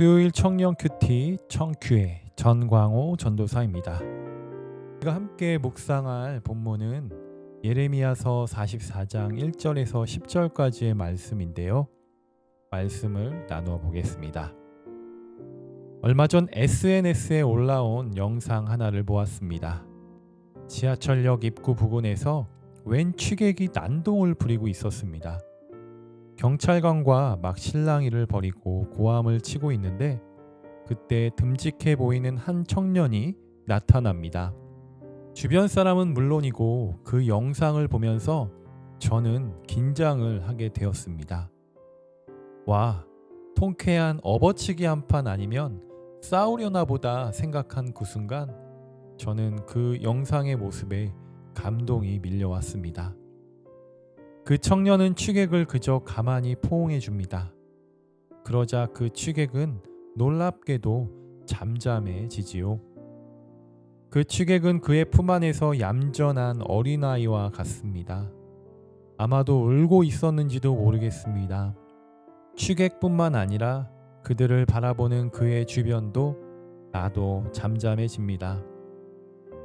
수요일 청년 큐티 청큐의 전광호 전도사입니다. 우리가 함께 묵상할 본문은 예레미야서 44장 1절에서 10절까지의 말씀인데요. 말씀을 나누어 보겠습니다. 얼마 전 SNS에 올라온 영상 하나를 보았습니다. 지하철역 입구 부근에서 웬 취객이 난동을 부리고 있었습니다. 경찰관과 막 실랑이를 벌이고 고함을 치고 있는데 그때 듬직해 보이는 한 청년이 나타납니다. 주변 사람은 물론이고 그 영상을 보면서 저는 긴장을 하게 되었습니다. 와, 통쾌한 업어치기 한 판 아니면 싸우려나 보다 생각한 그 순간 저는 그 영상의 모습에 감동이 밀려왔습니다. 그 청년은 취객을 그저 가만히 포옹해 줍니다. 그러자 그 취객은 놀랍게도 잠잠해지지요. 그 취객은 그의 품 안에서 얌전한 어린아이와 같습니다. 아마도 울고 있었는지도 모르겠습니다. 취객뿐만 아니라 그들을 바라보는 그의 주변도 나도 잠잠해집니다.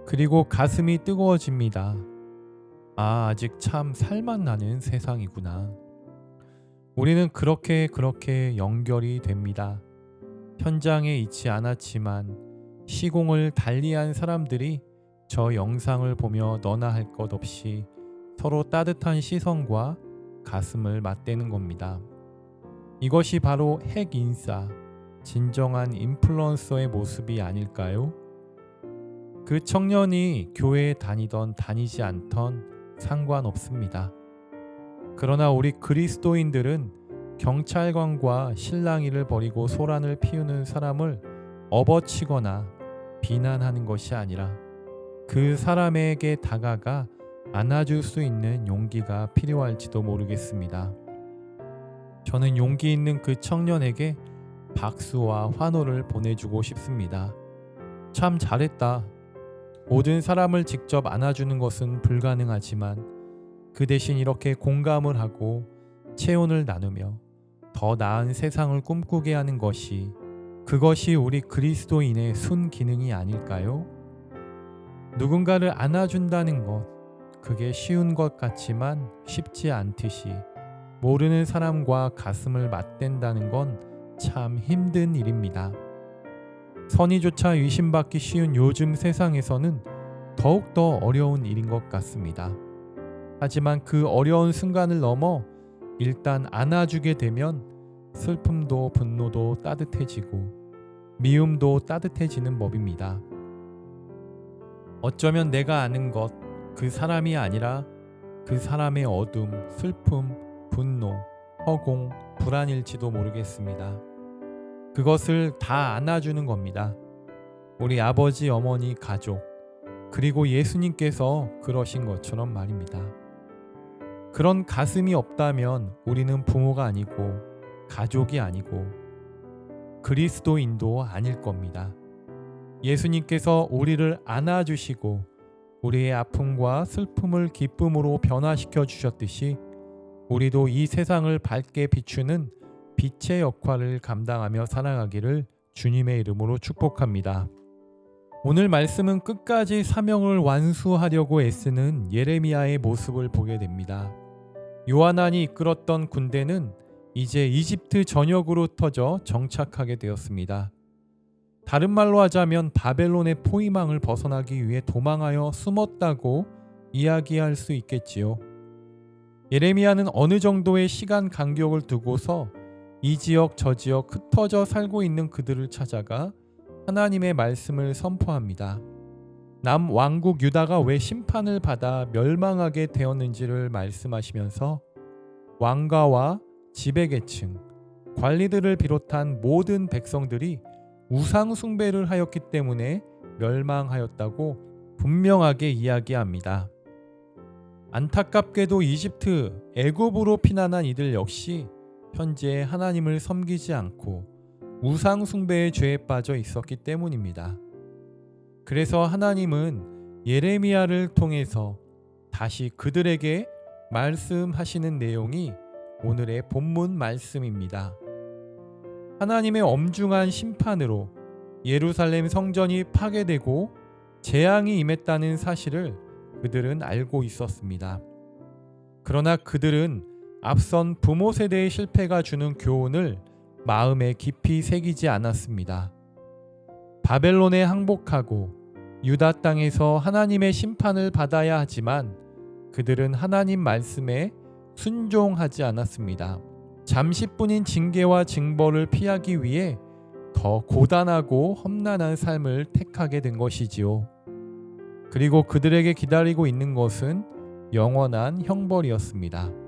그리고 가슴이 뜨거워집니다. 아, 아직 참 살만 나는 세상이구나. 우리는 그렇게 그렇게 연결이 됩니다. 현장에 있지 않았지만 시공을 달리한 사람들이 저 영상을 보며 너나 할 것 없이 서로 따뜻한 시선과 가슴을 맞대는 겁니다. 이것이 바로 핵 인싸, 진정한 인플루언서의 모습이 아닐까요? 그 청년이 교회에 다니던 다니지 않던 상관없습니다. 그러나 우리 그리스도인들은 경찰관과 실랑이를 벌이고 소란을 피우는 사람을 업어치거나 비난하는 것이 아니라 그 사람에게 다가가 안아줄 수 있는 용기가 필요할지도 모르겠습니다. 저는 용기 있는 그 청년에게 박수와 환호를 보내주고 싶습니다. 참 잘했다. 모든 사람을 직접 안아주는 것은 불가능하지만 그 대신 이렇게 공감을 하고 체온을 나누며 더 나은 세상을 꿈꾸게 하는 것이 그것이 우리 그리스도인의 순 기능이 아닐까요? 누군가를 안아준다는 것, 그게 쉬운 것 같지만 쉽지 않듯이 모르는 사람과 가슴을 맞댄다는 건 참 힘든 일입니다. 선의조차 의심받기 쉬운 요즘 세상에서는 더욱더 어려운 일인 것 같습니다. 하지만 그 어려운 순간을 넘어 일단 안아주게 되면 슬픔도 분노도 따뜻해지고 미움도 따뜻해지는 법입니다. 어쩌면 내가 아는 것, 그 사람이 아니라 그 사람의 어둠, 슬픔, 분노, 허공, 불안일지도 모르겠습니다. 그것을 다 안아주는 겁니다. 우리 아버지, 어머니, 가족, 그리고 예수님께서 그러신 것처럼 말입니다. 그런 가슴이 없다면 우리는 부모가 아니고 가족이 아니고 그리스도인도 아닐 겁니다. 예수님께서 우리를 안아주시고 우리의 아픔과 슬픔을 기쁨으로 변화시켜 주셨듯이 우리도 이 세상을 밝게 비추는 빛의 역할을 감당하며 살아가기를 주님의 이름으로 축복합니다. 오늘 말씀은 끝까지 사명을 완수하려고 애쓰는 예레미야의 모습을 보게 됩니다. 요하난이 이끌었던 군대는 이제 이집트 전역으로 터져 정착하게 되었습니다. 다른 말로 하자면 바벨론의 포위망을 벗어나기 위해 도망하여 숨었다고 이야기할 수 있겠지요. 예레미야는 어느 정도의 시간 간격을 두고서 이 지역 저 지역 흩어져 살고 있는 그들을 찾아가 하나님의 말씀을 선포합니다. 남 왕국 유다가 왜 심판을 받아 멸망하게 되었는지를 말씀하시면서 왕가와 지배계층, 관리들을 비롯한 모든 백성들이 우상 숭배를 하였기 때문에 멸망하였다고 분명하게 이야기합니다. 안타깝게도 이집트, 애굽으로 피난한 이들 역시 현재 하나님을 섬기지 않고 우상 숭배의 죄에 빠져 있었기 때문입니다. 그래서 하나님은 예레미야를 통해서 다시 그들에게 말씀하시는 내용이 오늘의 본문 말씀입니다. 하나님의 엄중한 심판으로 예루살렘 성전이 파괴되고 재앙이 임했다는 사실을 그들은 알고 있었습니다. 그러나 그들은 앞선 부모 세대의 실패가 주는 교훈을 마음에 깊이 새기지 않았습니다. 바벨론에 항복하고 유다 땅에서 하나님의 심판을 받아야 하지만 그들은 하나님 말씀에 순종하지 않았습니다. 잠시뿐인 징계와 징벌을 피하기 위해 더 고단하고 험난한 삶을 택하게 된 것이지요. 그리고 그들에게 기다리고 있는 것은 영원한 형벌이었습니다.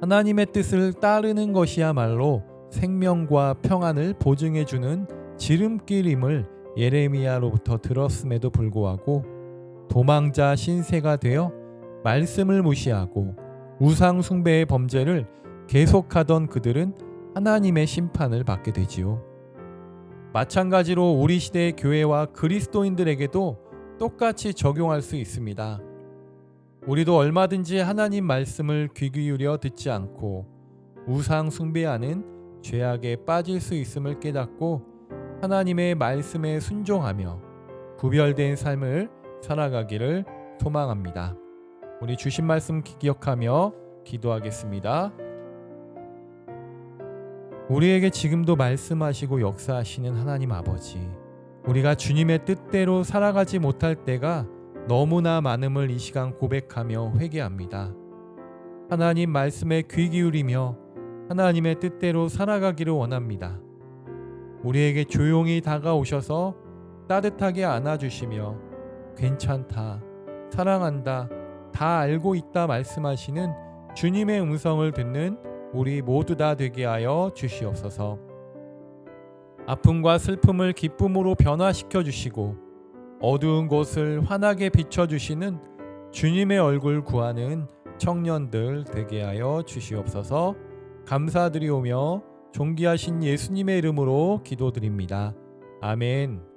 하나님의 뜻을 따르는 것이야말로 생명과 평안을 보증해 주는 지름길임을 예레미야로부터 들었음에도 불구하고 도망자 신세가 되어 말씀을 무시하고 우상 숭배의 범죄를 계속하던 그들은 하나님의 심판을 받게 되지요. 마찬가지로 우리 시대의 교회와 그리스도인들에게도 똑같이 적용할 수 있습니다. 우리도 얼마든지 하나님 말씀을 귀 기울여 듣지 않고 우상 숭배하는 죄악에 빠질 수 있음을 깨닫고 하나님의 말씀에 순종하며 구별된 삶을 살아가기를 소망합니다. 우리 주신 말씀 기억하며 기도하겠습니다. 우리에게 지금도 말씀하시고 역사하시는 하나님 아버지, 우리가 주님의 뜻대로 살아가지 못할 때가 너무나 많음을 이 시간 고백하며 회개합니다. 하나님 말씀에 귀 기울이며 하나님의 뜻대로 살아가기를 원합니다. 우리에게 조용히 다가오셔서 따뜻하게 안아주시며 괜찮다, 사랑한다, 다 알고 있다 말씀하시는 주님의 음성을 듣는 우리 모두 다 되게 하여 주시옵소서. 아픔과 슬픔을 기쁨으로 변화시켜 주시고 어두운 곳을 환하게 비춰 주시는 주님의 얼굴 구하는 청년들 되게 하여 주시옵소서. 감사드리오며 존귀하신 예수님의 이름으로 기도드립니다. 아멘.